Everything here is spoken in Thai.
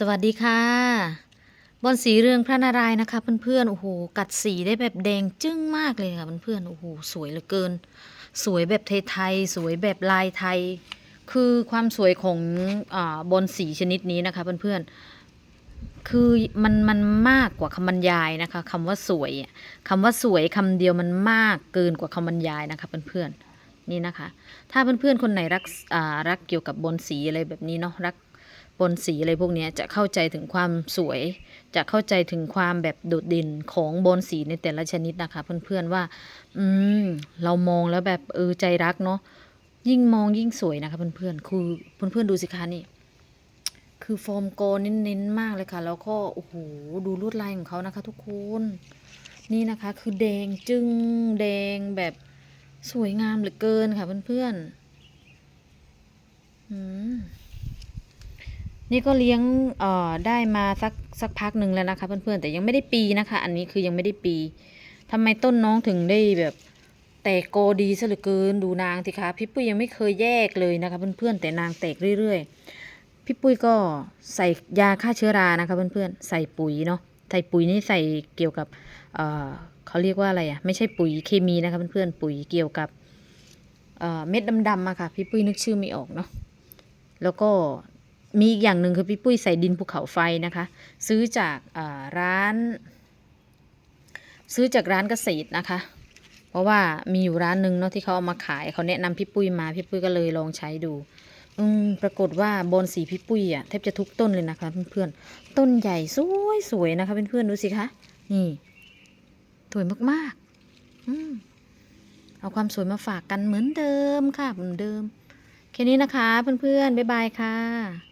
สวัสดีค่ะบอนสีเรืองพระนารายณ์นะคะเพื่อนๆ โอ้โห กัดสีได้แบบแดงจึ้งมากเลยค่ะเพื่อนๆ โอ้โห สวยเหลือเกิน สวยแบบไทยๆ สวยแบบลายไทย คือความสวยของอบอนสีชนิดนี้นะคะเพื่อนๆ คือมันมันมากกว่าคำบรรยายนะคะคำว่าสวยคำว่าสวยคำเดียวมันมากเกินกว่าคำบรรยายนะคะเพื่อนๆ นี่นะคะ ถ้าเพื่อนๆ คนไหนรักรักเกี่ยวกับบอนสีอะไรแบบนี้เนาะ รัก บนสีอะไรพวกนี้จะเข้าใจถึงความสวย จะเข้าใจถึงความแบบโดดเด่นของบนสีในแต่ละชนิดนะคะ เพื่อนๆว่า อืม เรามองแล้วแบบเออใจรักเนาะยิ่งมองยิ่งสวยนะคะเพื่อนๆคือเพื่อนๆดูสิคะนี่คือโฟมโกเน้นๆมากเลยค่ะ แล้วก็โอ้โหดูลวดลายของเขานะคะ ทุกคนนี่นะคะ คือแดงจึ้งแดงแบบสวยงามเหลือเกินค่ะเพื่อนๆอืม นี่ก็เลี้ยงเอ่อได้มาสักสักพักหนึ่งแล้วนะคะ เพื่อนๆแต่ยังไม่ได้ปีนะคะ อันนี้คือยังไม่ได้ปีทำไมต้นน้องถึงได้แบบแตกโกดีซะเหลือเกินดูนางสิคะพี่ปุ้ยยังไม่เคยแยกเลยนะคะเพื่อนๆแต่นางแตกเรื่อยๆพี่ปุ้ยก็ใส่ยาฆ่าเชื้อรานะคะเพื่อนๆใส่ปุ๋ยเนาะใส่ปุ๋ยนี่ใส่เกี่ยวกับเอ่อเขาเรียกว่าอะไรอะไม่ใช่ปุ๋ยเคมีนะคะเพื่อนๆปุ๋ยเกี่ยวกับเอ่อเม็ดดำๆอะค่ะพี่ปุ้ยนึกชื่อไม่ออกเนาะแล้วก็ มีอีกอย่างหนึ่งคือพี่ปุ้ยใส่ดินภูเขาไฟนะคะ ซื้อจากร้าน ซื้อจากร้านเกษตรนะคะ เพราะว่ามีอยู่ร้านหนึ่งเนาะที่เขาเอามาขายเขาแนะนำพี่ปุ้ยมาพี่ปุ้ยก็เลยลองใช้ดู อืมปรากฏว่าบอนสีพี่ปุ้ยอะแทบจะทุกต้นเลยนะคะเพื่อนๆต้นใหญ่สวยสวยนะคะเพื่อนๆดูสิคะนี่สวยมากๆ อืมเอาความสวยมาฝากกันเหมือนเดิมค่ะเหมือนเดิมแค่นี้นะคะเพื่อนๆ บ๊ายบายค่ะ